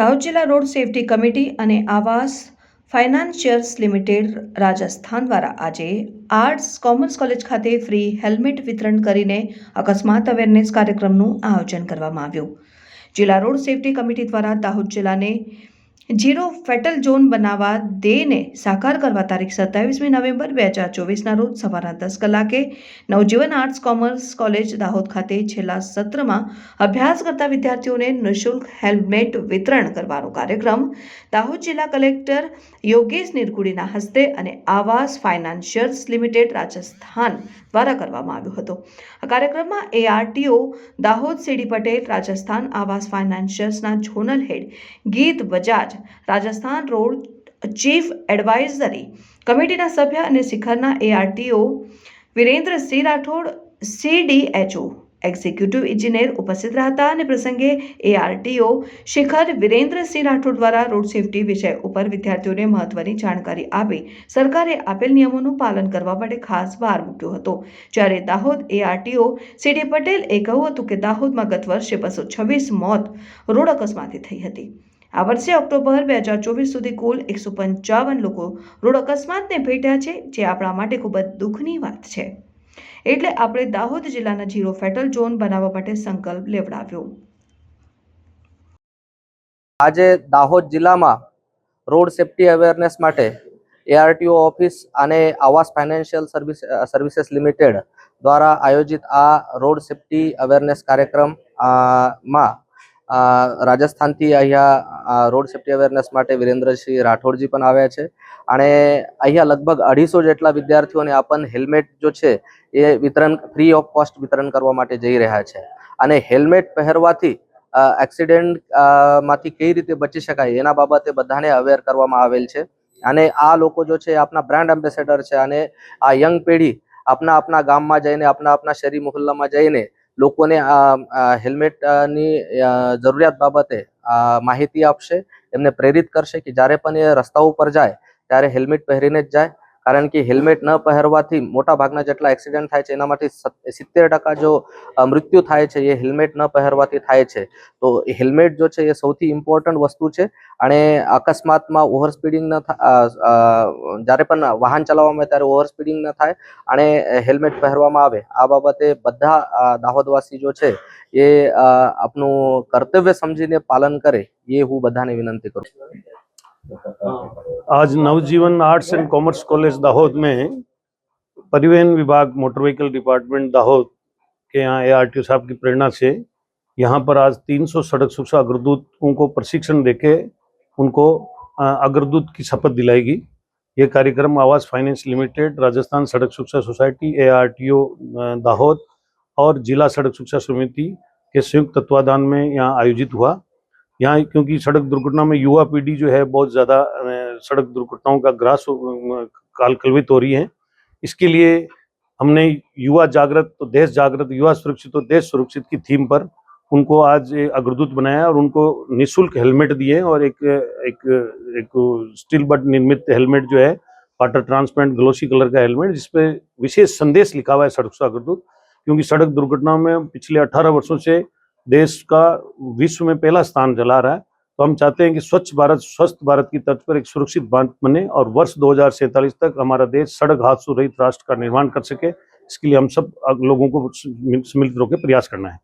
દાહોદ જિલ્લા road safety committee અને આવાસ ફાઇનાન્શિયર્સ લિમિટેડ રાજસ્થાન દ્વારા આજે આર્ટ્સ કોમર્સ કોલેજ ખાતે ફ્રી હેલ્મેટ વિતરણ કરીને અકસ્માત અવેરનેસ કાર્યક્રમનું આયોજન કરવામાં આવ્યું. જિલ્લા રોડ સેફટી કમિટી દ્વારા દાહોદ જિલ્લાને ઝીરો ફેટલ ઝોન બનાવવા દેને સાકાર કરવા તારીખ સત્તાવીસમી નવેમ્બર બે હજાર ચોવીસના રોજ સવારના દસ કલાકે Navjivan arts commerce college Dahod ખાતે છેલ્લા સત્રમાં અભ્યાસ કરતા વિદ્યાર્થીઓને નિઃશુલ્ક હેલ્મેટ વિતરણ કરવાનો કાર્યક્રમ દાહોદ જિલ્લા કલેક્ટર યોગેશ નિરગુડીના હસ્તે અને આવાસ ફાઇનાન્શિયર્સ લિમિટેડ રાજસ્થાન દ્વારા કરવામાં આવ્યો હતો. આ કાર્યક્રમમાં ARTO, Dahod CD Patel, Rajasthan Aavas ફાઇનાન્શિયર્સના zonal head Geet Bajaj Rajasthan road chief advisory કમિટીના સભ્ય અને શિખરના ARTO Virendrasinh Rathod, CDHO executive ઇજનેર ઉપસ્થિત રહ્યા અને પ્રસંગે એઆરટીઓ શિખર વિરેન્દ્રસિંહ રાઠોડ દ્વારા રોડ સેફટી વિષય ઉપર વિદ્યાર્થીઓને મહત્વની જાણકારી આપી સરકારે આપેલ નિયમોનું પાલન કરવા માટે ખાસ ભાર મૂક્યો હતો. જ્યારે દાહોદ એઆરટીઓ સીડી એ કહ્યું હતું કે દાહોદમાં ગત વર્ષે બસો છવ્વીસ મોત રોડ અકસ્માતે થઈ હતી. આ વર્ષે ઓક્ટોબર બે હજાર ચોવીસ સુધી કુલ એકસો પંચાવન લોકો રોડ અકસ્માતને ભેટ્યા છે, જે આપણા માટે ખૂબ જ દુઃખની વાત છે. એટલે આપણે દાહોદ જિલ્લાના ઝીરો ફેટલ ઝોન બનાવવા માટે સંકલ્પ લેવડાવ્યો. આજે દાહોદ જિલ્લામાં રોડ સેફટી અવેરનેસ માટે એઆરટીઓ ઓફિસ અને Aavas financial service, services limited દ્વારા આયોજિત આ રોડ સેફટી અવેરનેસ કાર્યક્રમમાં રાજસ્થાનથી અહીંયા રોડ સેફ્ટી અવેરનેસ માટે વિરેન્દ્રસિંહ રાઠોડજી પણ આવ્યા છે. અને અહીંયા લગભગ અઢીસો જેટલા વિદ્યાર્થીઓને આપણને હેલ્મેટ જો છે, એ વિતરણ, ફ્રી ઓફ કોસ્ટ વિતરણ કરવા માટે જઈ રહ્યા છે. અને હેલ્મેટ પહેરવાથી એક્સિડન્ટમાંથી કઈ રીતે બચી શકાય એના બાબતે બધાને અવેર કરવામાં આવેલ છે. અને આ લોકો જો છે આપના બ્રાન્ડ એમ્બેસેડર છે અને આ યંગ પેઢી આપના આપના ગામમાં જઈને, આપના આપના શહેરી મોહલ્લામાં જઈને લોકોને આ હેલ્મેટની જરૂરિયાત બાબતે માહિતી આપશે, એમને પ્રેરિત કરશે કે જ્યારે પણ એ રસ્તા ઉપર જાય, ત્યારે હેલ્મેટ પહેરીને જ જાય. કારણ કે હેલ્મેટ ન પહેરવાથી મોટા ભાગના જેટલા એક્સિડન્ટ થાય છે, એનામાંથી સિત્તેર ટકા જો મૃત્યુ થાય છે, એ હેલ્મેટ ન પહેરવાથી થાય છે. તો હેલ્મેટ જો છે, એ સૌથી ઇમ્પોર્ટન્ટ વસ્તુ છે. અને અકસ્માતમાં ઓવર સ્પીડિંગ ન થાય જ્યારે પણ વાહન ચલાવવામાં ત્યારે ઓવર સ્પીડિંગ ન થાય અને હેલ્મેટ પહેરવામાં આવે. આ બાબતે બધા દાહોદવાસી જો છે, એ આપનું કર્તવ્ય સમજીને પાલન કરે, એ હું બધાને વિનંતી કરું છું. आज Navjivan arts and commerce college Dahod में परिवहन विभाग मोटर व्हीकल डिपार्टमेंट दाहोद के यहाँ ए साहब की प्रेरणा से यहाँ पर आज 300 सड़क सुरक्षा अग्रदूतों को प्रशिक्षण देके उनको अग्रदूत की शपथ दिलाएगी। ये कार्यक्रम आवास फाइनेंस लिमिटेड, राजस्थान सड़क सुरक्षा सोसाइटी ए दाहोद और जिला सड़क सुरक्षा समिति के संयुक्त तत्वाधान में यहाँ आयोजित हुआ। यहाँ क्योंकि सड़क दुर्घटना में युवा पीढ़ी जो है बहुत ज़्यादा सड़क दुर्घटनाओं का ग्रास हो- काल कल्वित हो रही है। इसके लिए हमने युवा जागृत तो देश जागृत, युवा सुरक्षित तो देश सुरक्षित की थीम पर उनको आज अग्रदूत बनाया और उनको निशुल्क हेलमेट दिए और एक एक एक स्टील बट निर्मित हेलमेट जो है, वाटर ट्रांसपेरेंट ग्लोसी कलर का हेलमेट जिसपे विशेष संदेश लिखा हुआ है सड़क सुरक्षा अग्रदूत। क्योंकि सड़क दुर्घटनाओं में पिछले 18 वर्षों से देश का विश्व में पहला स्थान जला रहा है। तो हम चाहते हैं कि स्वच्छ भारत, स्वस्थ भारत की तर्ज पर एक सुरक्षित भारत बने और वर्ष दो हज़ार सैंतालीस तक हमारा देश सड़क हादसों रहित राष्ट्र का निर्माण कर सके। इसके लिए हम सब लोगों को मिलकर प्रयास करना है।